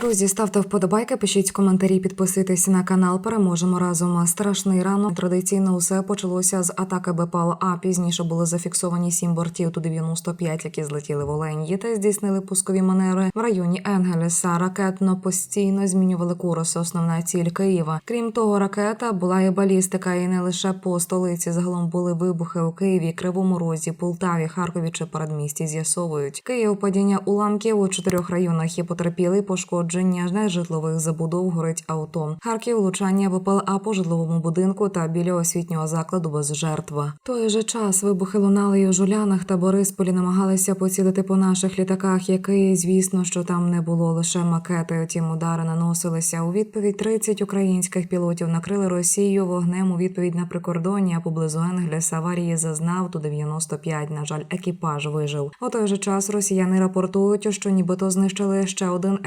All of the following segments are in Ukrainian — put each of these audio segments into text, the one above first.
Друзі, ставте вподобайки, пишіть коментарі, підписуйтесь на канал. Переможемо разом. Страшний ранок. Традиційно усе почалося з атаки БПЛА. А пізніше були зафіксовані сім бортів ту 95 які злетіли в Оленії та здійснили пускові маневри в районі Енгелеса. Ракетно постійно змінювали курс. Основна ціль Києва. Крім того, ракета була і балістика, і не лише по столиці. Загалом були вибухи у Києві, Кривому Розі, Полтаві, Харкові чи передмісті. З'ясовують Київ падіння уламків у чотирьох районах є потерпілий пошкодження нежитлових забудов. Горить авто. Харків влучання БПЛА по житловому будинку та біля освітнього закладу без жертв. Той же час вибухи лунали і у Жулянах та Борисполі намагалися поцілити по наших літаках, який, звісно, що там не було лише макети. Утім, удари наносилися. У відповідь 30 українських пілотів накрили Росію вогнем у відповідь на прикордоння поблизу Енгельса аварії зазнав ту 95. На жаль, екіпаж вижив. У той же час росіяни рапортують, що нібито знищили ще один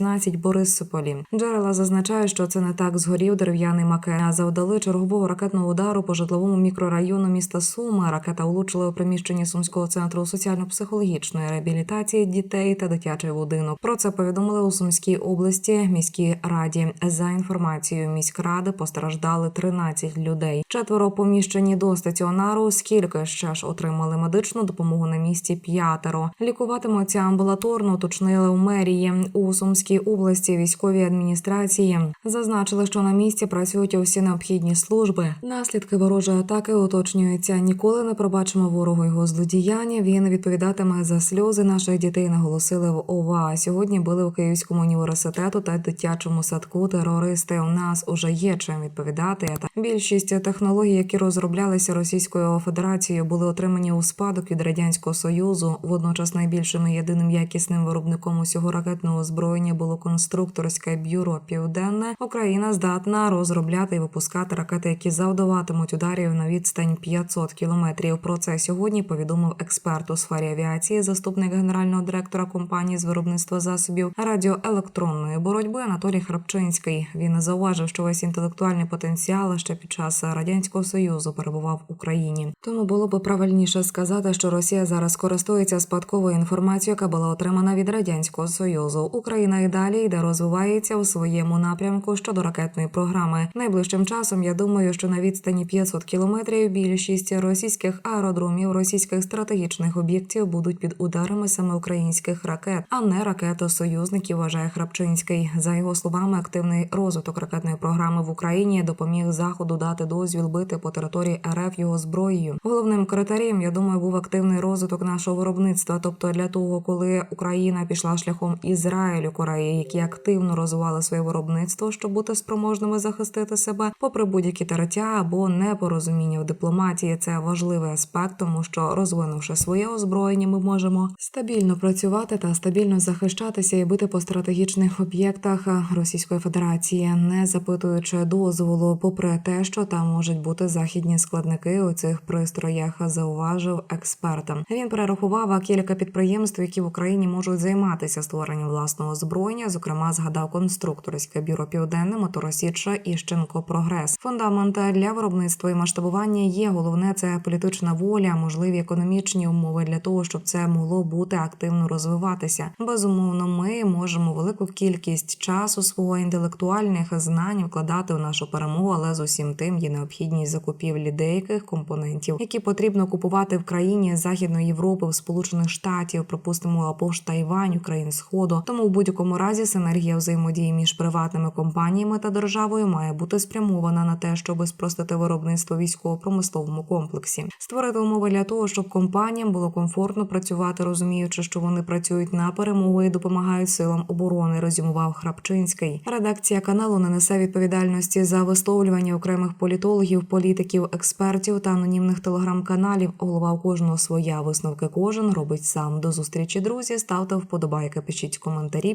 F-16 Борисполі. Джерела зазначають, що це не так згорів дерев'яний макет, завдали чергового ракетного удару по житловому мікрорайону міста Суми. Ракета влучила у приміщенні сумського центру соціально-психологічної реабілітації дітей та дитячий будинок. Про це повідомили у Сумській області міській раді. За інформацією міськради постраждали 13 людей. Четверо поміщені до стаціонару. Скільки ще ж отримали медичну допомогу на місці? П'ятеро лікуватимуться амбулаторно. Уточнили у мерії у Сумській області. Військовій адміністрації зазначили, що на місці працюють усі необхідні служби. Наслідки ворожої атаки уточнюються. Ніколи не пробачимо ворогу його злодіяння. Він відповідатиме за сльози наших дітей. Наголосили в ОВА. Сьогодні були у Київському університету та дитячому садку. Терористи у нас уже є чим відповідати. Та більшість технологій, які розроблялися Російською Федерацією, були отримані у спадок від радянського союзу. Водночас найбільшим і єдиним якісним виробником усього ракетного озброєння було конструкторське бюро Південне. Україна здатна розробляти і випускати ракети, які завдаватимуть ударів на відстань 500 кілометрів. Про це сьогодні повідомив експерт у сфері авіації, заступник генерального директора компанії з виробництва засобів радіоелектронної боротьби Анатолій Храпчинський. Він зауважив, що весь інтелектуальний потенціал ще під час радянського союзу перебував в Україні. Тому було б правильніше сказати, що Росія зараз користується спадковою інформацією, яка була отримана від радянського союзу. Україна далі йде розвивається у своєму напрямку щодо ракетної програми. Найближчим часом я думаю, що на відстані 500 кілометрів більшість російських аеродромів, російських стратегічних об'єктів будуть під ударами саме українських ракет, а не ракет союзників. Вважає Храпчинський. За його словами, активний розвиток ракетної програми в Україні допоміг заходу дати дозвіл бити по території РФ його зброєю. Головним критерієм, я думаю, був активний розвиток нашого виробництва. Тобто для того, коли Україна пішла шляхом Ізраїлю, Кореї, які активно розвивали своє виробництво, щоб бути спроможними захистити себе, попри будь-які тертя або непорозуміння в дипломатії, це важливий аспект, тому що розвинувши своє озброєння, ми можемо стабільно працювати та стабільно захищатися і бити по стратегічних об'єктах Російської Федерації, не запитуючи дозволу, попри те, що там можуть бути західні складники у цих пристроях, зауважив експерт. Він перерахував кілька підприємств, які в Україні можуть займатися створенням власного озброєння. Зокрема, згадав конструкторське бюро Південне, Моторосіча і Щенко Прогрес. Фундамент для виробництва і масштабування є. Головне це політична воля, можливі економічні умови для того, щоб це могло бути активно розвиватися. Безумовно, ми можемо велику кількість часу свого інтелектуальних знань вкладати у нашу перемогу, але з усім тим є необхідність закупівлі деяких компонентів, які потрібно купувати в країні Західної Європи, в Сполучених Штатів, припустимо, або ж Тайвань, Україн Сходу. Тому в будь-якому разі синергія взаємодії між приватними компаніями та державою має бути спрямована на те, щоб спростити виробництво військово-промисловому комплексі, створити умови для того, щоб компаніям було комфортно працювати, розуміючи, що вони працюють на перемогу і допомагають силам оборони. Резюмував Храпчинський. Редакція каналу не несе відповідальності за висловлювання окремих політологів, політиків, експертів та анонімних телеграм-каналів. Голова у кожного своя висновки кожен робить сам. До зустрічі, друзі. Ставте вподобайки, пишіть коментарі,